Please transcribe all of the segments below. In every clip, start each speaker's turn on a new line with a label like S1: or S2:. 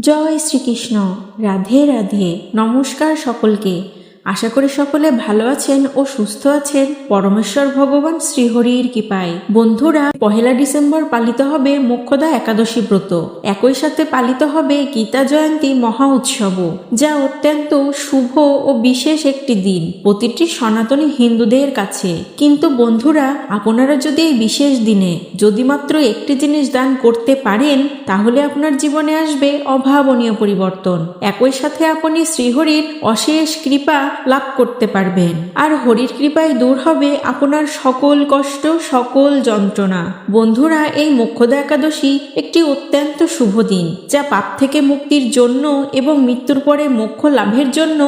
S1: জয় শ্রীকৃষ্ণ। রাধে রাধে। নমস্কার সকলকে। আশা করি সকলে ভালো আছেন ও সুস্থ আছেন। পরমেশ্বর ভগবান শ্রীহরির কৃপায়। বন্ধুরা, পহেলা ডিসেম্বর পালিত হবে মোক্ষদা একাদশী ব্রত। একই সাথে পালিত হবে গীতা জয়ন্তী মহা উৎসবও যা অত্যন্ত শুভ ও বিশেষ একটি দিন। প্রতিটি সনাতনী হিন্দুদের কাছে। কিন্তু বন্ধুরা, আপনারা যদি এই বিশেষ দিনে যদি মাত্র একটি জিনিস দান করতে পারেন, তাহলে আপনার জীবনে আসবে অভাবনীয় পরিবর্তন। একই সাথে আপনি শ্রীহরির অশেষ কৃপা লাভ করতে পারবেন। আর হরির কৃপায় দূর হবে আপনার সকল কষ্ট, সকল যন্ত্রণা। বন্ধুরা, এই মোক্ষদা একাদশী একটি অত্যন্ত শুভ দিন, যা পাপ থেকে মুক্তির জন্য এবং মৃত্যুর পরে মোক্ষ লাভের জন্য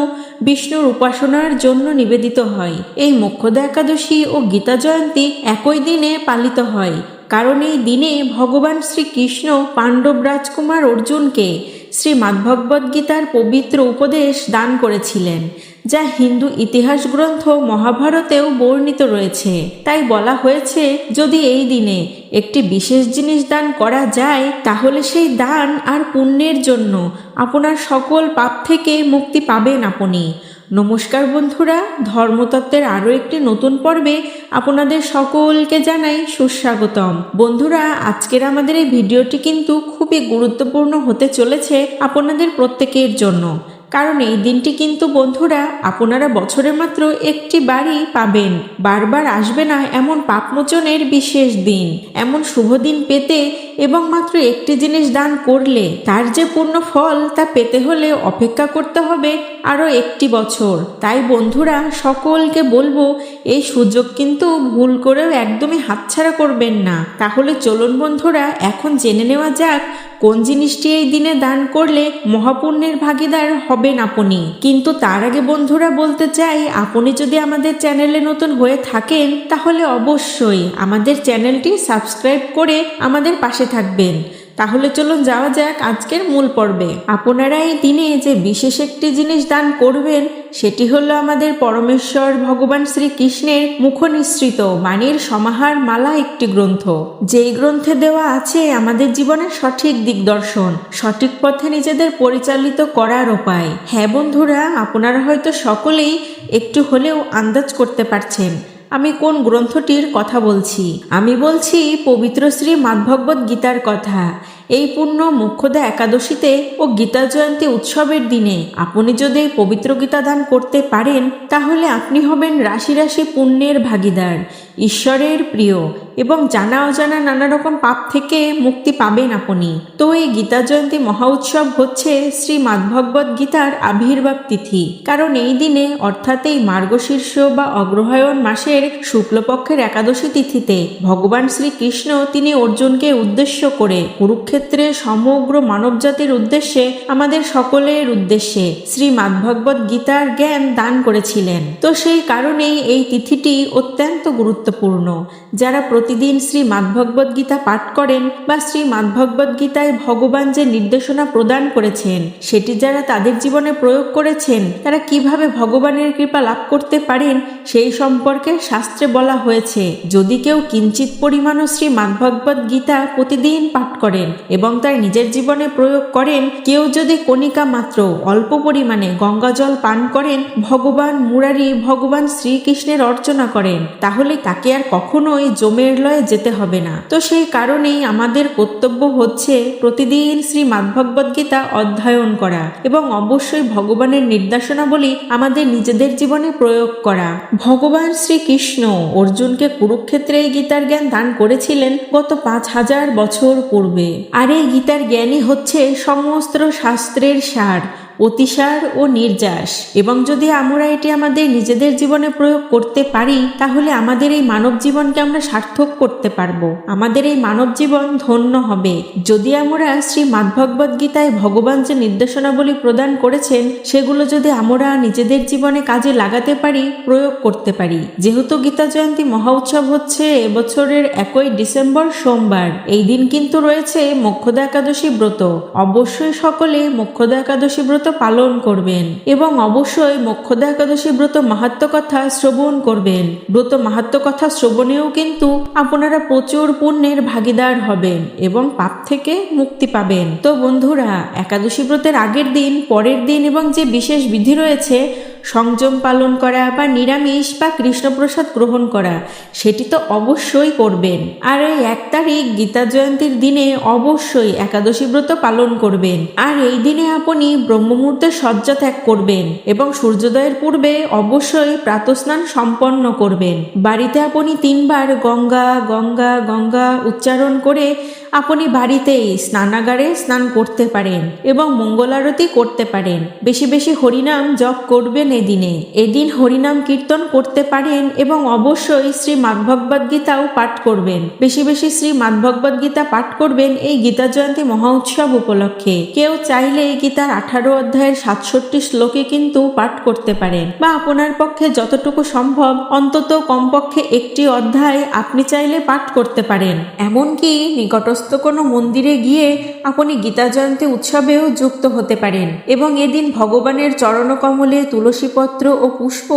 S1: বিষ্ণুর উপাসনার জন্য নিবেদিত হয়। এই মোক্ষদা একাদশী ও গীতা জয়ন্তী একই দিনে পালিত হয়। কারণ এই দিনে ভগবান শ্রীকৃষ্ণ পাণ্ডব রাজকুমার অর্জুনকে শ্রীমদ্ভগবদ্ গীতার পবিত্র উপদেশ দান করেছিলেন। যা হিন্দু ইতিহাস গ্রন্থ মহাভারতেও বর্ণিত রয়েছে। তাই বলা হয়েছে, যদি এই দিনে একটি বিশেষ জিনিস দান করা যায়, তাহলে সেই দান আর পুণ্যের জন্য আপনার সকল পাপ থেকে মুক্তি পাবেন আপনি। নমস্কার বন্ধুরা, ধর্মতত্ত্বের আরও একটি নতুন পর্বে আপনাদের সকলকে জানাই সুস্বাগতম। বন্ধুরা, আজকের আমাদের এই ভিডিওটি কিন্তু খুবই গুরুত্বপূর্ণ হতে চলেছে আপনাদের প্রত্যেকের জন্য। কারণ এই দিনটি কিন্তু, বন্ধুরা, আপনারা বছরে মাত্র একটি বাড়ি পাবেন। বারবার আসবে না এমন পাপমোচনের বিশেষ দিন। এমন শুভ দিন পেতে এবং মাত্র একটি জিনিস দান করলে, তার যে পূর্ণ ফল তা পেতে হলে অপেক্ষা করতে হবে আরও একটি বছর। তাই, বন্ধুরা, সকলকে বলব, এই সুযোগ কিন্তু ভুল করেও একদমই হাতছাড়া করবেন না। তাহলে চলুন, বন্ধুরা, এখন জেনে নেওয়া যাক কোন জিনিসটি এই দিনে দান করলে মহাপুণ্যের ভাগিদার হবেন আপনি? কিন্তু তার আগে বন্ধুরা বলতে চাই, আপনি যদি আমাদের চ্যানেলে নতুন হয়ে থাকেন, তাহলে অবশ্যই আমাদের চ্যানেলটি সাবস্ক্রাইব করে আমাদের পাশে থাকবেন। তাহলে চলুন যাওয়া যাক আজকের মূল পর্বে। আপনারা এই দিনে যে বিশেষ একটি জিনিস দান করবেন সেটি হলো আমাদের পরমেশ্বর ভগবান শ্রীকৃষ্ণের মুখনিসৃত বাণীর সমাহার মালা একটি গ্রন্থ। যেই গ্রন্থে দেওয়া আছে আমাদের জীবনের সঠিক দিগদর্শন, সঠিক পথে নিজেদের পরিচালিত করার উপায়। হ্যাঁ বন্ধুরা, আপনারা হয়তো সকলেই একটু হলেও আন্দাজ করতে পারছেন আমি কোন গ্রন্থটির কথা বলছি। আমি বলছি পবিত্র শ্রী মাধভগবত গীতার কথা। এই পূর্ণ মুখ্যদা একাদশীতে ও গীতা জয়ন্তী উৎসবের দিনে আপনি যদি পবিত্র গীতা দান করতে পারেন, তাহলে আপনি হবেন রাশি রাশি পুণ্যের ভাগিদার। ঈশ্বরের প্রিয় এবং জানা অজানা নানা রকম পাপ থেকে মুক্তি পাবেন আপনি। তো এই গীতা জয়ন্তী মহা উৎসব হচ্ছে শ্রী মাধভগবত গীতার আবির্ভাব তিথি। কারণ এই দিনে, অর্থাৎ এই মার্গশীর্ষ বা অগ্রহায়ণ মাসের শুক্লপক্ষের একাদশী তিথিতে, ভগবান শ্রীকৃষ্ণ তিনি অর্জুনকে উদ্দেশ্য করে কুরুক্ষেত্রে সমগ্র মানবজাতির উদ্দেশ্যে, আমাদের সকলের উদ্দেশ্যে শ্রী মাধভগবত গীতার জ্ঞান দান করেছিলেন। তো সেই কারণেই এই তিথিটি অত্যন্ত গুরুত্বপূর্ণ। যারা প্রতিদিন শ্রী মাধভগবত গীতা পাঠ করেন বা শ্রী মাধভগবত গীতায় ভগবান যে নির্দেশনা প্রদান করেছেন, সেটি যারা তাদের জীবনে প্রয়োগ করেছেন, তারা কীভাবে ভগবানের কৃপা লাভ করতে পারেন, সেই সম্পর্কে শাস্ত্রে বলা হয়েছে। যদি কেউ কিঞ্চিত পরিমাণও শ্রী মাধভগবত গীতা প্রতিদিন পাঠ করেন এবং তার নিজের জীবনে প্রয়োগ করেন, কেউ যদি কণিকা মাত্র অল্প পরিমাণে গঙ্গা জল পান করেন, ভগবান মুরারি, ভগবান শ্রীকৃষ্ণের অর্চনা করেন, তাহলে তাকে আর কখনোই জমের লয়ে যেতে হবে না। তো সেই কারণেই আমাদের কর্তব্য হচ্ছে প্রতিদিন শ্রী মাধভগবত গীতা অধ্যয়ন করা এবং অবশ্যই ভগবানের নির্দেশনাবলী আমাদের নিজেদের জীবনে প্রয়োগ করা। ভগবান শ্রীকৃষ্ণ অর্জুনকে কুরুক্ষেত্রে এই গীতার জ্ঞান দান করেছিলেন গত পাঁচ হাজার বছর পূর্বে। আর এই গীতার জ্ঞানই হচ্ছে সমস্ত শাস্ত্রের সার। অতিসার ও নির্যাস। এবং যদি আমরা এটি আমাদের নিজেদের জীবনে প্রয়োগ করতে পারি, তাহলে আমাদের এই মানব জীবনকে আমরা সার্থক করতে পারব। আমাদের এই মানব জীবন ধন্য হবে। যদি আমরা শ্রী মাধভগবত গীতায় ভগবান যে নির্দেশনাবলী প্রদান করেছেন, সেগুলো যদি আমরা নিজেদের জীবনে কাজে লাগাতে পারি, প্রয়োগ করতে পারি। যেহেতু গীতা জয়ন্তী মহা উৎসব হচ্ছে এবছরের একই ডিসেম্বর সোমবার। এই দিন কিন্তু রয়েছে মোক্ষদা একাদশী ব্রত। অবশ্যই সকলে মোক্ষদা একাদশী ব্রত পালন করবেন এবং অবশ্যই মোক্ষদা একাদশী ব্রত মাহাত্ম কথা শ্রবণ করবেন। ব্রত মাহাত্ম কথা শ্রবণেও কিন্তু আপনারা প্রচুর পুণ্যের ভাগিদার হবেন এবং পাপ থেকে মুক্তি পাবেন। তো বন্ধুরা, একাদশী ব্রতের আগের দিন, পরের দিন এবং যে বিশেষ বিধি রয়েছে সংযম পালন করা বা নিরামিষ বা কৃষ্ণপ্রসাদ গ্রহণ করা, সেটি তো অবশ্যই করবেন। আর এই এক তারিখ গীতা জয়ন্তীর দিনে অবশ্যই একাদশী ব্রত পালন করবেন। আর এই দিনে আপনি ব্রহ্মমুহূর্তে শয্যা ত্যাগ করবেন এবং সূর্যোদয়ের পূর্বে অবশ্যই প্রাতস্নান সম্পন্ন করবেন। বাড়িতে আপনি তিনবার গঙ্গা গঙ্গা গঙ্গা উচ্চারণ করে আপনি বাড়িতেই স্নানাগারে স্নান করতে পারেন এবং মঙ্গলারতি করতে পারেন। বেশি বেশি হরিনাম জপ করবেন এদিনে। এদিন হরিনাম কীর্তন করতে পারেন এবং অবশ্যই শ্রী মাধভগবদ গীতাও পাঠ করবেন। বেশি বেশি শ্রী মাধভগবদ গীতা পাঠ করবেন এই গীতা জয়ন্তী মহা উৎসব উপলক্ষে। কেউ চাইলে এই গীতার আঠারো অধ্যায়ের সাতষট্টি শ্লোকে কিন্তু পাঠ করতে পারেন বা আপনার পক্ষে যতটুকু সম্ভব, অন্তত কমপক্ষে একটি অধ্যায় আপনি চাইলে পাঠ করতে পারেন। এমনকি নিকটস্থ কোনো মন্দিরে গিয়ে আপনি গীতা জয়ন্তী উৎসবেও যুক্ত হতে পারেন এবং এদিন ভগবানের চরণকমলে তুলসীপত্র ও পুষ্প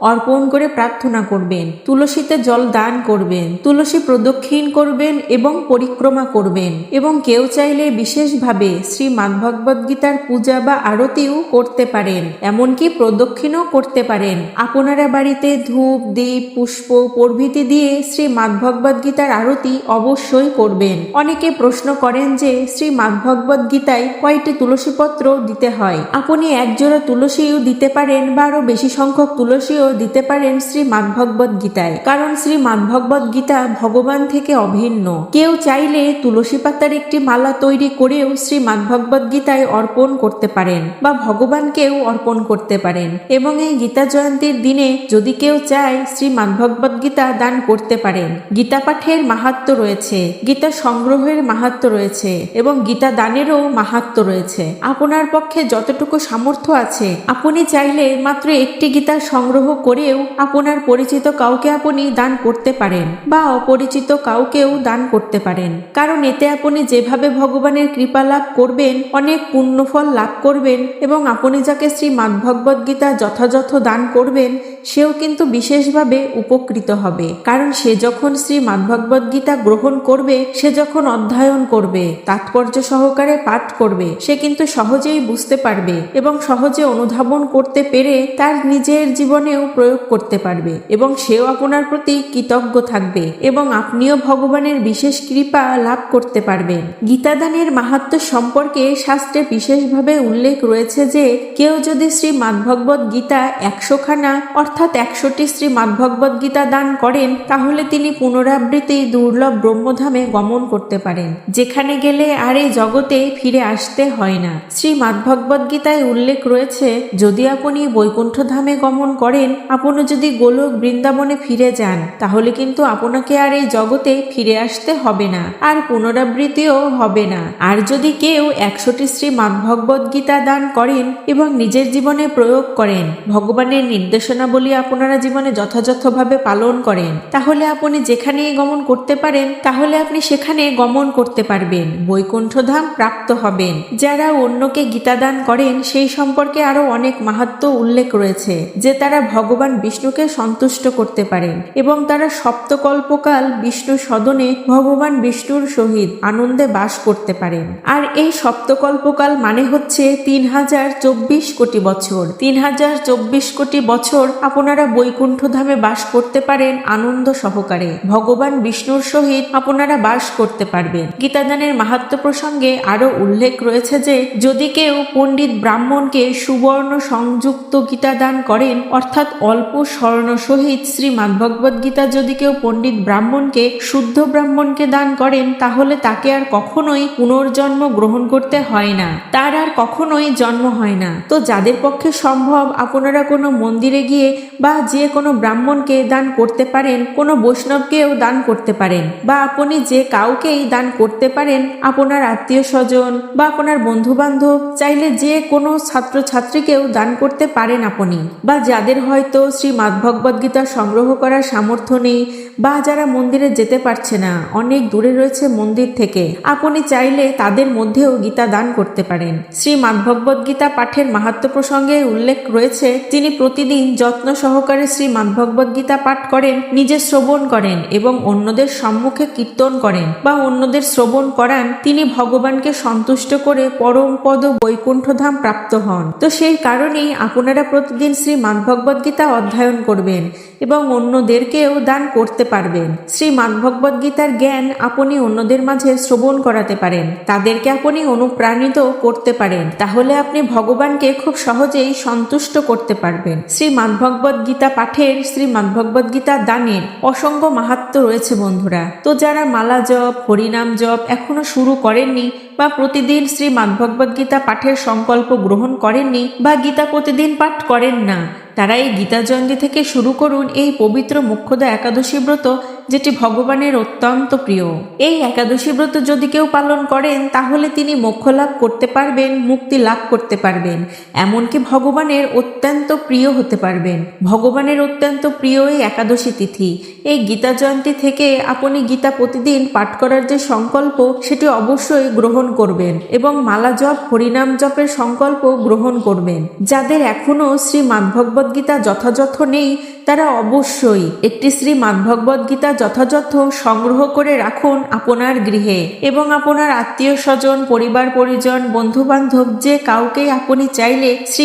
S1: অর্পণ করে প্রার্থনা করবেন, তুলসীতে জল দান করবেন, তুলসী প্রদক্ষিণ করবেন এবং পরিক্রমা করবেন এবং কেউ চাইলে বিশেষভাবে শ্রী মাধভগবদ গীতার পূজা বা আরতিও করতে পারেন, এমনকি প্রদক্ষিণও করতে পারেন। আপনারা বাড়িতে ধূপ দ্বীপ পুষ্প, প্রভৃতি দিয়ে শ্রী মাধভগবদ গীতার আরতি অবশ্যই করবেন। অনেকে প্রশ্ন করেন যে শ্রী মাধভগবদ গীতায় কয়টি তুলসীপত্র দিতে হয়? আপনি একজোড়া তুলসীও দিতে পারেন বা আরও বেশি সংখ্যক তুলসীও দিতে পারেন শ্রী মাধভগবদ গীতায়। কারণ শ্রী মাধভগবদ গীতা ভগবান থেকে অভিন্ন। কেউ চাইলে তুলসী পাতার একটি মালা তৈরি করেও শ্রী মাধভগবদ গীতায় অর্পণ করতে পারেন বা ভগবানকেও অর্পণ করতে পারেন। এবং এই গীতা জয়ন্তীর দিনে যদি কেউ চায় শ্রী মাধভগবদ গীতা দান করতে পারেন। গীতা পাঠের মাহাত্ম রয়েছে। গীতা সংগ্রহের মাহাত্ম রয়েছে এবং গীতা দানেরও মাহাত্ম রয়েছে। আপনার পক্ষে যতটুকু সামর্থ্য আছে, আপনি চাইলে মাত্র একটি গীতা সংগ্রহ করেও আপনার পরিচিত কাউকে আপনি দান করতে পারেন বা অপরিচিত কাউকেও দান করতে পারেন। কারণ এতে আপনি যেভাবে ভগবানের কৃপা লাভ করবেন, অনেক পুণ্যফল লাভ করবেন এবং আপনি যাকে শ্রী মাধভগবদ গীতা যথাযথ দান করবেন, সেও কিন্তু বিশেষভাবে উপকৃত হবে। কারণ সে যখন শ্রী মাধভগবদ গীতা গ্রহণ করবে, সে যখন অধ্যয়ন করবে, তাৎপর্য সহকারে পাঠ করবে, সে কিন্তু সহজেই বুঝতে পারবে এবং সহজে অনুধাবন করতে পেরে তার নিজের জীবনেও প্রয়োগ করতে পারবে এবং সেও আপনার প্রতি কৃতজ্ঞ থাকবে এবং আপনিও ভগবানের বিশেষ কৃপা লাভ করতে পারবেন। গীতাদানের মাহাত্ম সম্পর্কে শাস্ত্রে বিশেষভাবে উল্লেখ রয়েছে যে, কেউ যদি শ্রী মাধভগবদ গীতা একশোখানা অর্থাৎ একশোটি শ্রী মাধভগবদ গীতা দান করেন, তাহলে তিনি পুনরাবৃত্তি দুর্লভ ব্রহ্মধামে গমন করতে পারেন। যেখানে গেলে আর এই জগতে ফিরে আসতে হয় না। শ্রী গীতায় উল্লেখ রয়েছে, যদি আপনি বৈকুণ্ঠ ধামে গমন করেন, আপনি যদি গোলক বৃন্দাবনে ফিরে যান, তাহলে কিন্তু আপনাকে আর এই জগতে ফিরে আসতে হবে না, আর পুনরাবৃত্তিও হবে না। আর যদি কেউ একশোটি শ্রী গীতা দান করেন এবং নিজের জীবনে প্রয়োগ করেন, ভগবানের নির্দেশনাবলী আপনারা জীবনে যথাযথভাবে পালন করেন, তাহলে আপনি যেখানেই গমন করতে পারেন, তাহলে আপনি সেখানে গমন করতে পারবেন, বৈকুণ্ঠধাম প্রাপ্ত হবেন। যারা অন্যকে গীতা দান করেন, সেই সম্পর্কে আরও অনেক মাহাত্ম উল্লেখ রয়েছে, যে তারা ভগবান বিষ্ণুকে সন্তুষ্ট করতে পারেন এবং তারা সপ্তকল্পকাল বিষ্ণু সদনে ভগবান বিষ্ণুর সহিত আনন্দে বাস করতে পারেন। আর এই সপ্তকল্পকাল মানে হচ্ছে তিন হাজার চব্বিশ কোটি বছর। তিন হাজার চব্বিশ কোটি বছর আপনারা বৈকুণ্ঠ ধামে বাস করতে পারেন আনন্দ সহকারে। ভগবান বিষ্ণুর সহিত আপনারা বাস করতে পারবেন। গীতাদানের মাহাত্ম প্রসঙ্গে আরও উল্লেখ রয়েছে যে, যদি কেউ পণ্ডিত ব্রাহ্মণকে সুবর্ণ সংযুক্ত গীতা দান করেন, অর্থাৎ অল্প স্বর্ণ সহিত শ্রী ভগবদ গীতা যদি কেউ পণ্ডিত ব্রাহ্মণকে, শুদ্ধ ব্রাহ্মণকে দান করেন, তাহলে তাকে আর কখনোই পুনর্জন্ম গ্রহণ করতে হয় না। তার আর কখনোই জন্ম হয় না। তো যাদের পক্ষে সম্ভব, আপনারা কোনো মন্দিরে গিয়ে বা যে কোনো ব্রাহ্মণকে দান করতে পারেন, কোনো বৈষ্ণবকেও দান করতে পারেন। বা আপনি যে কাউকেই দান করতে পারেন আপনার আত্মীয় স্বজন বা আপনার বন্ধু বান্ধব চাইলে যে কোনো ছাত্র ছাত্রীকেও দান করতে পারেন আপনি। বা যাদের হয়তো শ্রী গীতা সংগ্রহ করার সামর্থ্য নেই বা যারা মন্দিরে যেতে পারছে না, অনেক দূরে রয়েছে মন্দির থেকে। আপনি চাইলে তাদের মধ্যেও গীতা দান করতে পারেন। শ্রী গীতা পাঠের মাহাত্ম প্রসঙ্গে উল্লেখ রয়েছে, তিনি প্রতিদিন যত্ন সহকারে শ্রী গীতা পাঠ করেন, নিজে শ্রবণ করেন এবং অন্যদের সম্মুখে কীর্তন করেন বা অন্যদের শ্রবণ করান, তিনি ভগবানকে সন্তুষ্ট করে পরম পদ বৈকুণ্ঠধাম প্রাপ্ত হন। তো সেই কারণেই আপনারা প্রতিদিন শ্রী মাধভগবদ গীতা অধ্যয়ন করবেন এবং অন্যদেরকেও দান করতে পারবেন। শ্রী মাধভগবদ গীতার জ্ঞান আপনি অন্যদের মাঝে শ্রবণ করাতে পারেন। তাদেরকে আপনি অনুপ্রাণিত করতে পারেন। তাহলে আপনি ভগবানকে খুব সহজেই সন্তুষ্ট করতে পারবেন। শ্রী মাধভগবদ গীতা পাঠের, শ্রী মাধভগবদ গীতা দানের অসংখ্য মাহাত্ম রয়েছে বন্ধুরা। তো যারা মালা জপ হরিনাম জপ এখনও শুরু করেননি। বা প্রতিদিন শ্রী গীতা পাঠের সংকল্প গ্রহণ করেননি বা গীতা প্রতিদিন পাঠ করেন না, তারা এই গীতা জয়ন্তী থেকে শুরু করুন এই পবিত্র মুখ্যদা একাদশী ব্রত, যেটি ভগবানের অত্যন্ত প্রিয়। এই একাদশী ব্রত যদি কেউ পালন করেন, তাহলে তিনি মোক্ষ লাভ করতে পারবেন, মুক্তি লাভ করতে পারবেন। এমনকি ভগবানের অত্যন্ত প্রিয় হতে পারবেন। ভগবানের অত্যন্ত প্রিয় এই একাদশী তিথি। এই গীতা জয়ন্তী থেকে আপনি গীতা প্রতিদিন পাঠ করার যে সংকল্প, সেটি অবশ্যই গ্রহণ করবেন এবং মালা জপ, হরিনাম জপের সংকল্প গ্রহণ করবেন। যাদের এখনও শ্রী গীতা যথাযথ নেই, তারা অবশ্যই একটি শ্রী গীতা যথাযথ সংগ্রহ করে রাখুন আপনার গৃহে এবং আপনার আত্মীয় স্বজন, পরিবার, পরিজন বন্ধু বান্ধব যে কাউকেই আপনি চাইলে শ্রী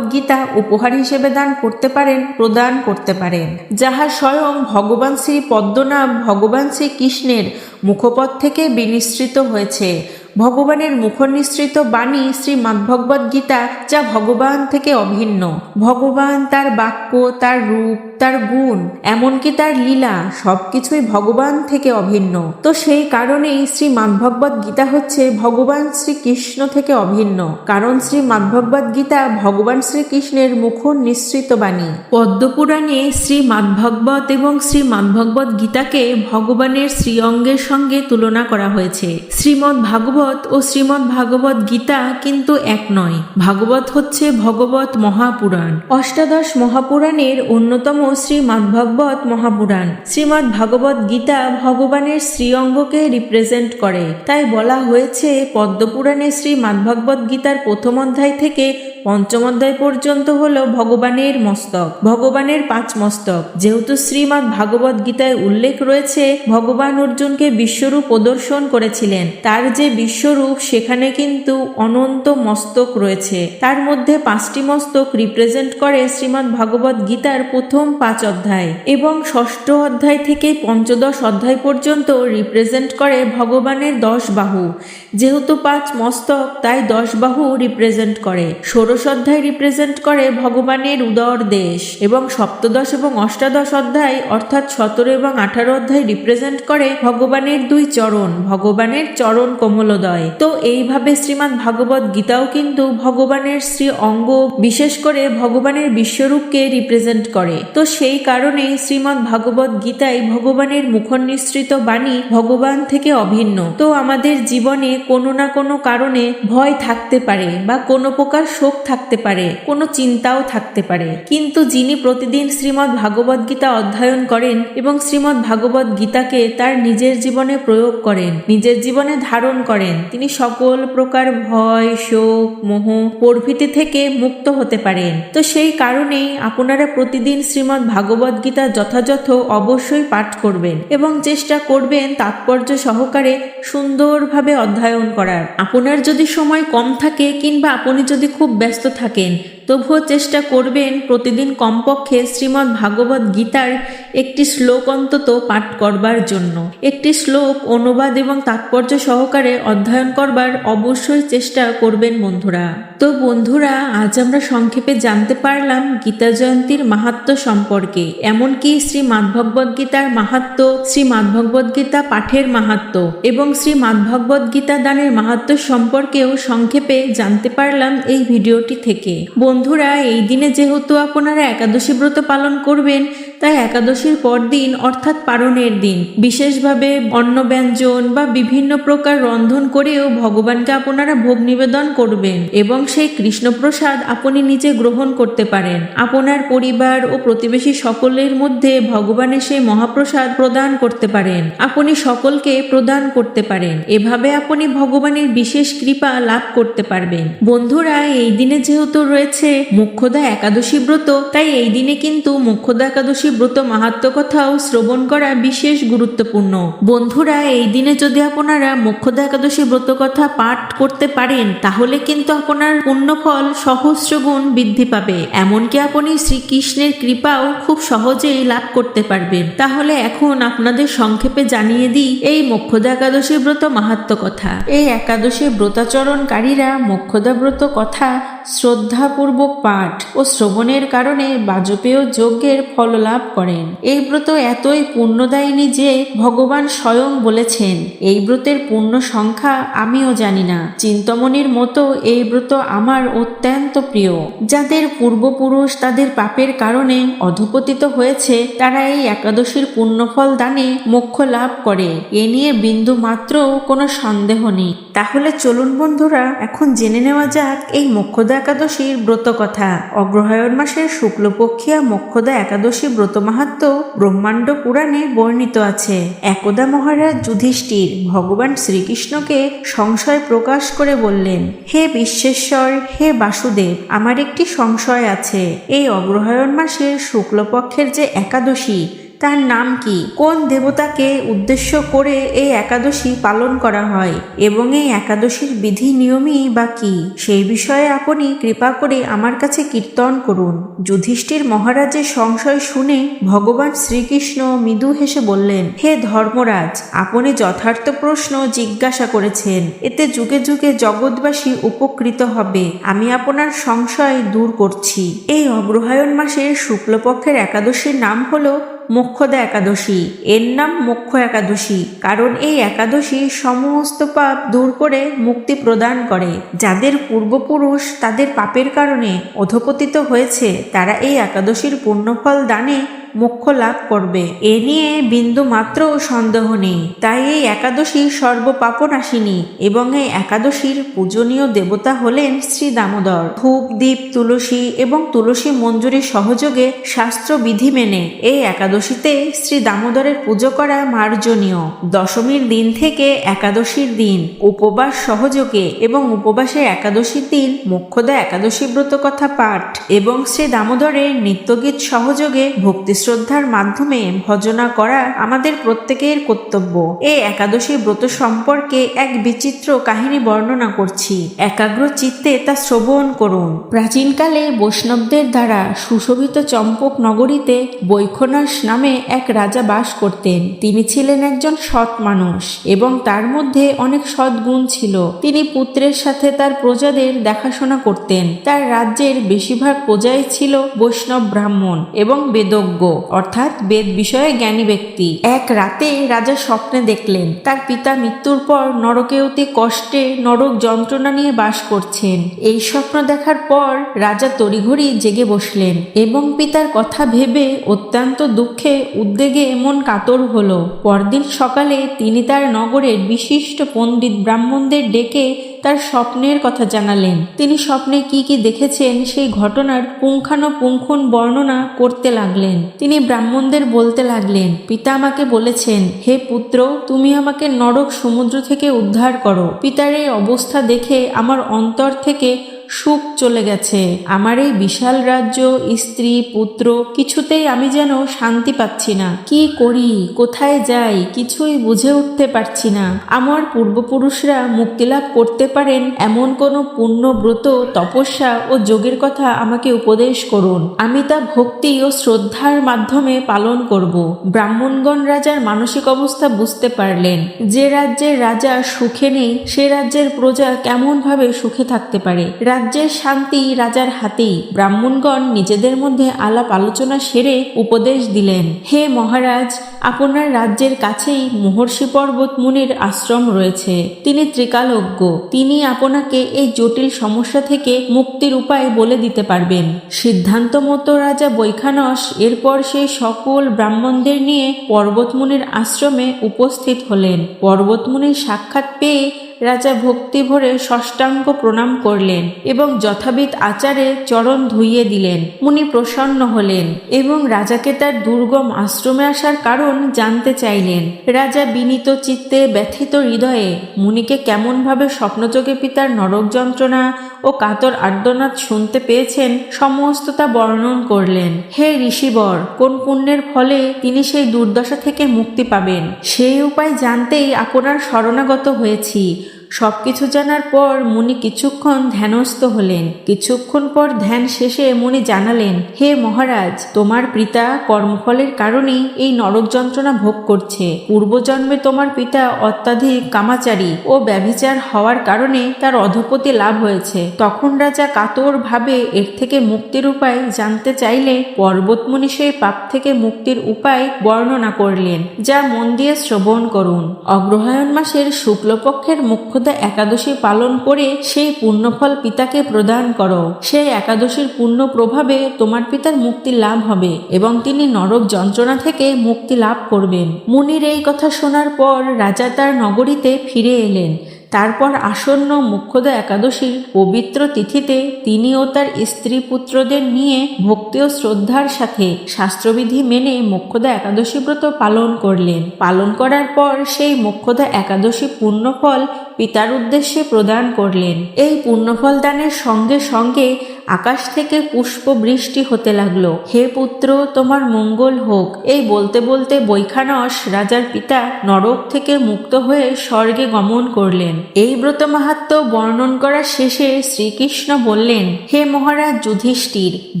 S1: গীতা উপহার হিসেবে দান করতে পারেন, প্রদান করতে পারেন। যাহা স্বয়ং ভগবান শ্রী পদ্মনাভ, ভগবান শ্রী কৃষ্ণের মুখপথ থেকে বিনিসৃত হয়েছে। ভগবানের মুখনিসৃত বাণী শ্রী মাধভগবদ গীতা যা ভগবান থেকে অভিন্ন। ভগবান তার বাক্য, তার রূপ, তার গুণ, এমনকি তার লীলা সবকিছুই ভগবান থেকে অভিন্ন। তো সেই কারণেই শ্রী মাধভগবদ গীতা হচ্ছে ভগবান শ্রীকৃষ্ণ থেকে অভিন্ন। কারণ শ্রী মাধভগবদ গীতা ভগবান শ্রীকৃষ্ণের মুখ নিঃসৃত বাণী। পদ্মপুরাণে শ্রী মাধভগবত এবং শ্রী মাধভগবদ গীতাকে ভগবানের শ্রীঅঙ্গের সঙ্গে তুলনা করা হয়েছে। শ্রীমৎ ভাগবত ও শ্রীমৎ ভাগবত গীতা কিন্তু এক নয়। ভাগবত হচ্ছে ভগবত মহাপুরাণ। অষ্টাদশ মহাপুরাণের অন্যতম শ্রীমৎ ভাগবত মহাপুরাণ। শ্রীমৎ ভাগবত গীতা ভগবানের শ্রীঅঙ্গকে রিপ্রেজেন্ট করে। তাই বলা হয়েছে, পদ্মপুরাণে শ্রী ভাগবত গীতার প্রথম অধ্যায় থেকে পঞ্চম অধ্যায় পর্যন্ত হল ভগবানের মস্তক, ভগবানের পাঁচ মস্তক। যেহেতু শ্রীমৎ ভাগবত গীতায় উল্লেখ রয়েছে, ভগবান অর্জুনকে বিশ্বরূপ প্রদর্শন করেছিলেন। তার যে বিশ্বরূপ, সেখানে কিন্তু অনন্ত মস্তক রয়েছে। তার মধ্যে পাঁচটি মস্তক রিপ্রেজেন্ট করে শ্রীমৎ ভাগবত গীতার প্রথম পাঁচ অধ্যায়। এবং ষষ্ঠ অধ্যায় থেকে পঞ্চদশ অধ্যায় পর্যন্ত রিপ্রেজেন্ট করে ভগবানের দশ বাহু। যেহেতু পাঁচ মস্তক, তাই দশ বাহু রিপ্রেজেন্ট করে। ষোড়শ অধ্যায় রিপ্রেজেন্ট করে ভগবানের উদর দেশ এবং সপ্তদশ এবং অষ্টাদশ অধ্যায়, অর্থাৎ সতেরো এবং আঠারো অধ্যায় রিপ্রেজেন্ট করে ভগবানের দুই চরণ, ভগবানের চরণ কোমলোদয়। তো এইভাবে শ্রীমৎ ভাগবত গীতাও কিন্তু ভগবানের শ্রী অঙ্গ, বিশেষ করে ভগবানের বিশ্বরূপকে রিপ্রেজেন্ট করে। তো সেই কারণে শ্রীমৎ ভাগবত গীতায় ভগবানের মুখনিসৃত বাণী ভগবান থেকে অভিন্ন। তো আমাদের জীবনে কোনো না কোনো কারণে ভয় থাকতে পারে বা কোনো প্রকার শোক থাকতে পারে, কোনো চিন্তাও থাকতে পারে। কিন্তু যিনি প্রতিদিন শ্রীমৎ ভাগবত গীতা অধ্যয়ন করেন এবং শ্রীমৎ ভাগবত গীতাকে তার নিজের জীবনে প্রয়োগ করেন, নিজের জীবনে ধারণ করেন, তিনি সকল প্রকার ভয়, শোক, মোহ, প্রভৃতি থেকে মুক্ত হতে পারেন। তো সেই কারণেই আপনারা প্রতিদিন শ্রীমৎ ভাগবত গীতা যথাযথ অবশ্যই পাঠ করবেন এবং চেষ্টা করবেন তাৎপর্য সহকারে সুন্দরভাবে অধ্যয়ন করার। আপনার যদি সময় কম থাকে কিংবা আপনি যদি খুব ব্যস্ত থাকেন। তবুও চেষ্টা করবেন প্রতিদিন কমপক্ষে শ্রীমদ্ ভাগবত গীতার একটি শ্লোক অন্তত পাঠ করবার জন্য। একটি শ্লোক অনুবাদ এবং তাৎপর্য সহকারে অধ্যয়ন করবার অবশ্যই চেষ্টা করবেন বন্ধুরা। তো বন্ধুরা, আজ আমরা সংক্ষেপে জানতে পারলাম গীতা জয়ন্তীর মাহাত্ম সম্পর্কে। এমনকি শ্রী মাধভগবত গীতার মাহাত্ম, শ্রী মাধভগবত গীতা পাঠের মাহাত্ম এবং শ্রী মাধভগবত গীতা দানের মাহাত্ম সম্পর্কেও সংক্ষেপে জানতে পারলাম এই ভিডিওটি থেকে। বন্ধুরা, এই দিনে যেহেতু আপনারা একাদশী ব্রত পালন করবেন তাই একাদশীর পর দিন অর্থাৎ পারণের দিন। বিশেষভাবে অন্ন ব্যঞ্জন বা বিভিন্ন প্রকার রন্ধন করেও ভগবানকে আপনারা ভোগ নিবেদন করবেন এবং সেই কৃষ্ণপ্রসাদ আপনি নিজে গ্রহণ করতে পারেন। আপনার পরিবার ও প্রতিবেশী সকলের মধ্যে ভগবানের সেই মহাপ্রসাদ প্রদান করতে পারেন। আপনি সকলকে প্রদান করতে পারেন। এভাবে আপনি ভগবানের বিশেষ কৃপা লাভ করতে পারবেন। বন্ধুরা, এই দিনে যেহেতু রয়েছে মুখ্যদা একাদশী ব্রত, তাই এই দিনে কিন্তু মুখ্যদা একাদশী ব্রত মাহাত্ম কথাও শ্রবণ করা বিশেষ গুরুত্বপূর্ণ। বন্ধুরা, এই দিনে যদি আপনারা মুখ্যদা একাদশী ব্রত কথা পাঠ করতে পারেন, তাহলে কিন্তু আপনার পুণ্যফল সহস্র গুণ বৃদ্ধি পাবে। এমনকি আপনি শ্রীকৃষ্ণের কৃপাও খুব সহজেই লাভ করতে পারবেন। তাহলে এখন আপনাদের সংক্ষেপে জানিয়ে দিই এই মোক্ষদা একাদশী ব্রত মাহাত্ম কথা। এই একাদশী ব্রতাচরণকারীরা মোক্ষদা ব্রত কথা শ্রদ্ধাপূর্বক পাঠ ও শ্রবণের কারণে বাজপেয় যজ্ঞের ফল লাভ করেন। এই ব্রত এতই পুণ্যদায়িনী যে ভগবান স্বয়ং বলেছেন, এই ব্রতের পূর্ণ সংখ্যা আমিও জানি না। চিন্তমণির মতো এই ব্রত আমার অত্যন্ত প্রিয়। যাদের পূর্বপুরুষ তাদের পাপের কারণে অধপতিত হয়েছে, তারা এই একাদশীর পুণ্যফল দানে মোক্ষ লাভ করে। এ নিয়ে বিন্দু মাত্র কোনো সন্দেহ নেই। তাহলে চলুন বন্ধুরা, এখন জেনে নেওয়া যাক এই মোক্ষদা একাদশীর ব্রত কথা অগ্রহায়ণ মাসের শুক্লপক্ষিয়া, মোক্ষদা একাদশী ব্রত মাহাত্ম ব্রহ্মাণ্ড পুরাণে বর্ণিত আছে। একদা মহারাজ যুধিষ্ঠির ভগবান শ্রীকৃষ্ণকে সংশয় প্রকাশ করে বললেন, হে বিশ্বেশ্বর, হে বাসুদেব, আমার একটি সংশয় আছে। এই অগ্রহায়ণ মাসের শুক্লপক্ষের যে একাদশী তার নাম কি? কোন দেবতাকে উদ্দেশ্য করে এই একাদশী পালন করা হয়? এবং এই একাদশীর বিধি নিয়মই বা কি? সেই বিষয়ে আপনি কৃপা করে আমার কাছে কীর্তন করুন। যুধিষ্ঠির মহারাজের সংশয় শুনে ভগবান শ্রীকৃষ্ণ মৃদু হেসে বললেন, হে ধর্মরাজ, আপনি যথার্থ প্রশ্ন জিজ্ঞাসা করেছেন। এতে যুগে যুগে জগৎবাসী উপকৃত হবে। আমি আপনার সংশয় দূর করছি। এই অগ্রহায়ণ মাসের শুক্লপক্ষের একাদশীর নাম হলো মোক্ষদা একাদশী। এর নাম মোক্ষ একাদশী, কারণ এই একাদশী সমস্ত পাপ দূর করে মুক্তি প্রদান করে। যাদের পূর্বপুরুষ তাদের পাপের কারণে অধপতিত হয়েছে, তারা এই একাদশীর পুণ্যফল দানে মোক্ষ লাভ করবে। এ নিয়ে বিন্দু মাত্র সন্দেহ নেই। তাই এই একাদশী সর্বপাপনাশিনী এবং এই একাদশীর পূজনীয় দেবতা হলেন শ্রী দামোদর। ধূপ, দীপ, তুলসী এবং তুলসী মঞ্জুরি সহযোগে শাস্ত্রবিধি মেনে এই একাদশীতে শ্রী দামোদরের পুজো করা মার্জনীয়। দশমীর দিন থেকে একাদশীর দিন উপবাস সহযোগে এবং উপবাসের একাদশীর দিন মোক্ষদা একাদশী ব্রত কথা পাঠ এবং শ্রী দামোদরের নিত্যগীত সহযোগে ভক্তি শ্রদ্ধার মাধ্যমে ভজনা করা আমাদের প্রত্যেকের কর্তব্য। এই একাদশী ব্রত সম্পর্কে এক বিচিত্র কাহিনী বর্ণনা করছি। একাগ্র চিত্তে তা শ্রবণ করুন। প্রাচীনকালে বৈষ্ণবদের দ্বারা সুশোভিত চম্পক নগরীতে বৈখনাস নামে এক রাজা বাস করতেন। তিনি ছিলেন একজন সৎ মানুষ এবং তার মধ্যে অনেক সদ্গুণ ছিল। তিনি পুত্রের সাথে তার প্রজাদের দেখাশোনা করতেন। তার রাজ্যের বেশিরভাগ প্রজাই ছিল বৈষ্ণব ব্রাহ্মণ এবং বেদজ্ঞ। অর্থাৎ বেদ বিষয়ে জ্ঞানী ব্যক্তি। এক রাতে রাজা স্বপ্নে দেখলেন, তার পিতা মৃত্যুর পর নরকে অতি কষ্টে নরক যন্ত্রণা নিয়ে বাস করছেন। এই স্বপ্ন দেখার পর রাজা তড়িঘড়ি জেগে বসলেন এবং পিতার কথা ভেবে অত্যন্ত দুঃখে উদ্বেগে এমন কাতর হলো। পরদিন সকালে তিনি তার নগরের বিশিষ্ট পণ্ডিত ব্রাহ্মণদের ডেকে তার স্বপ্নের কথা জানালেন। তিনি স্বপ্নে কি কি দেখেছেন সেই ঘটনার পুঙ্খানুপুঙ্খন বর্ণনা করতে লাগলেন। তিনি ব্রাহ্মণদের বলতে লাগলেন, পিতা আমাকে বলেছেন, হে পুত্র, তুমি আমাকে নরক সমুদ্র থেকে উদ্ধার করো। পিতার এই অবস্থা দেখে আমার অন্তর থেকে সুখ চলে গেছে। আমার এই বিশাল রাজ্য, স্ত্রী, পুত্র, কিছুতেই আমি যেন শান্তি পাচ্ছি না। কি করি? কোথায় যাই? কিছুই বুঝে উঠতে পারছি না। আমার পূর্বপুরুষরা মুক্তিলাভ করতে পারেন এমন কোনো পুণ্য ব্রত তপস্যা ও যোগের কথা আমাকে উপদেশ করুন। আমি তা ভক্তি ও শ্রদ্ধার মাধ্যমে পালন করব। ব্রাহ্মণগণ রাজার মানসিক অবস্থা বুঝতে পারলেন। যে রাজ্যের রাজা সুখে নেই, সে রাজ্যের প্রজা কেমনভাবে সুখে থাকতে পারে? রাজ্যের শান্তি রাজার হাতেই ব্রাহ্মণগণ নিজেদের মধ্যে আলাপ আলোচনা সেরে উপদেশ দিলেন। হে মহারাজ, আপনার রাজ্যের কাছেই মহর্ষি পর্বত মুনির আশ্রম রয়েছে। তিনি ত্রিকালজ্ঞ। তিনি আপনাকে এই জটিল সমস্যা থেকে মুক্তির উপায় বলে দিতে পারবেন। সিদ্ধান্ত মতো রাজা বৈখানস এরপর সেই সকল ব্রাহ্মণদের নিয়ে পর্বতমুনির আশ্রমে উপস্থিত হলেন। পর্বতমুনির সাক্ষাৎ পেয়ে রাজা ভক্তি ভরে ষষ্ঠাঙ্গ প্রণাম করলেন এবং যথাবিধ আচারে চরণ ধুইয়ে দিলেন। মুনি প্রসন্ন হলেন এবং রাজাকে তার দুর্গম আশ্রমে আসার কারণ জানতে চাইলেন। রাজা বিনীত চিত্তে ব্যথিত হৃদয়ে মুনিকে কেমনভাবে স্বপ্নযোগে পিতার নরক যন্ত্রণা ও কাতর আর্দনাদ শুনতে পেয়েছেন, সমস্ত তা বর্ণন করলেন। হে ঋষিবর, কোন পুণ্যের ফলে তিনি সেই দুর্দশা থেকে মুক্তি পাবেন? সেই উপায় জানতেই আপনার শরণাগত হয়েছি। সবকিছু জানার পর মুনি কিছুক্ষণ ধ্যানস্থ হলেন। কিছুক্ষণ পর ধ্যান শেষে মুনি জানালেন, হে মহারাজ, তোমার পিতা কর্মফলের কারণেই এই নরক যন্ত্রণা ভোগ করছে। পূর্বজন্মে তোমার পিতা অত্যাধিক কামাচারী ও ব্যভিচার হওয়ার কারণে তার অধপতি লাভ হয়েছে। তখন রাজা কাতর ভাবে এর থেকে মুক্তির উপায় জানতে চাইলে পর্বতমুনি সেই পাপ থেকে মুক্তির উপায় বর্ণনা করলেন, যা মন দিয়ে শ্রবণ করুন। অগ্রহায়ণ মাসের শুক্লপক্ষের মুখ্য মুখ্যদা একাদশী পালন করে সেই পুণ্যফল পিতাকে প্রদান করো। সেই একাদশীর পুণ্য প্রভাবে তোমার পিতার মুক্তি লাভ হবে এবং তিনি নরক যন্ত্রণা থেকে মুক্তি লাভ করবেন। মুনির এই কথা শোনার পর রাজা তার নগরীতে ফিরে এলেন। তারপর আসন্ন মুখ্যদা একাদশীর পবিত্র তিথিতে তিনি ও তার স্ত্রী পুত্রদের নিয়ে ভক্তি ও শ্রদ্ধার সাথে শাস্ত্রবিধি মেনে মুখ্যদা একাদশী ব্রত পালন করলেন। পালন করার পর সেই মুখ্যদা একাদশী পূর্ণফল পিতার উদ্দেশ্যে প্রদান করলেন। এই পূর্ণফল দানের সঙ্গে সঙ্গে আকাশ থেকে পুষ্প বৃষ্টি হতে লাগল। হে পুত্র, তোমার মঙ্গল হোক। এই বলতে বলতে বৈখানস রাজার পিতা নরক থেকে মুক্ত হয়ে স্বর্গে গমন করলেন। এই ব্রত মাহাত্ম বর্ণন করা শেষে শ্রীকৃষ্ণ বললেন, হে মহারাজ যুধিষ্ঠির,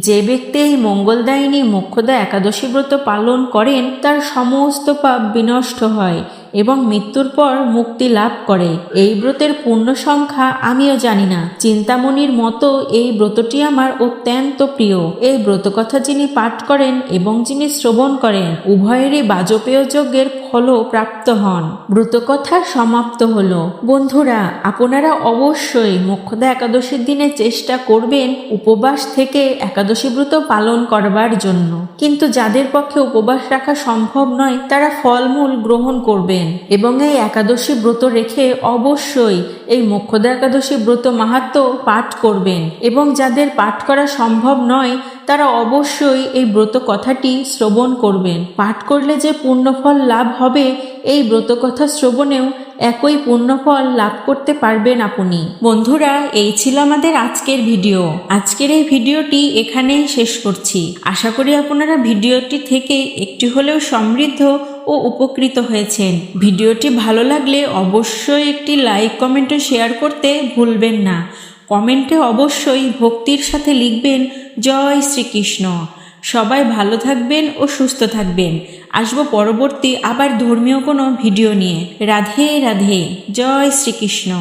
S1: যে ব্যক্তি এই মঙ্গলদায়িনী মোক্ষদা একাদশী ব্রত পালন করেন, তার সমস্ত পাপ বিনষ্ট হয়। এবং মৃত্যুর পর মুক্তি লাভ করে। এই ব্রতের পূর্ণ সংখ্যা আমিও জানি না। চিন্তামণির মতো এই ব্রতটি আমার অত্যন্ত প্রিয়। এই ব্রত কথা যিনি পাঠ করেন এবং যিনি শ্রবণ করেন, উভয়েরই বাজপেয় যজ্ঞের ফলও প্রাপ্ত হন। ব্রতকথা সমাপ্ত হলো। বন্ধুরা, আপনারা অবশ্যই মোক্ষদা একাদশীর দিনে চেষ্টা করবেন উপবাস থেকে একাদশী ব্রত পালন করবার জন্য। কিন্তু যাদের পক্ষে উপবাস রাখা সম্ভব নয়, তারা ফলমূল গ্রহণ করবেন এবং এই একাদশী ব্রত রেখে অবশ্যই এই মোক্ষদা একাদশী ব্রত মাহাত্ম পাঠ করবেন। এবং যাদের পাঠ করা সম্ভব নয় তারা অবশ্যই এই ব্রত কথাটি শ্রবণ করবেন। পাঠ করলে যে পুণ্যফল লাভ হবে, এই ব্রত কথা শ্রবণেও একই পুণ্যফল লাভ করতে পারবেন আপনি। বন্ধুরা, এই ছিল আমাদের আজকের ভিডিও। আজকের এই ভিডিওটি এখানেই শেষ করছি। আশা করি আপনারা ভিডিওটি থেকে একটি হলেও সমৃদ্ধ ও উপকৃত হয়েছেন। ভিডিওটি ভালো লাগলে অবশ্যই একটি লাইক, কমেন্ট ও শেয়ার করতে ভুলবেন না। কমেন্টে অবশ্যই ভক্তির সাথে লিখবেন, জয় শ্রীকৃষ্ণ। সবাই ভালো থাকবেন ও সুস্থ থাকবেন। আসব পরবর্তী আবার ধর্মীয় কোনো ভিডিও নিয়ে। রাধে রাধে। জয় শ্রীকৃষ্ণ।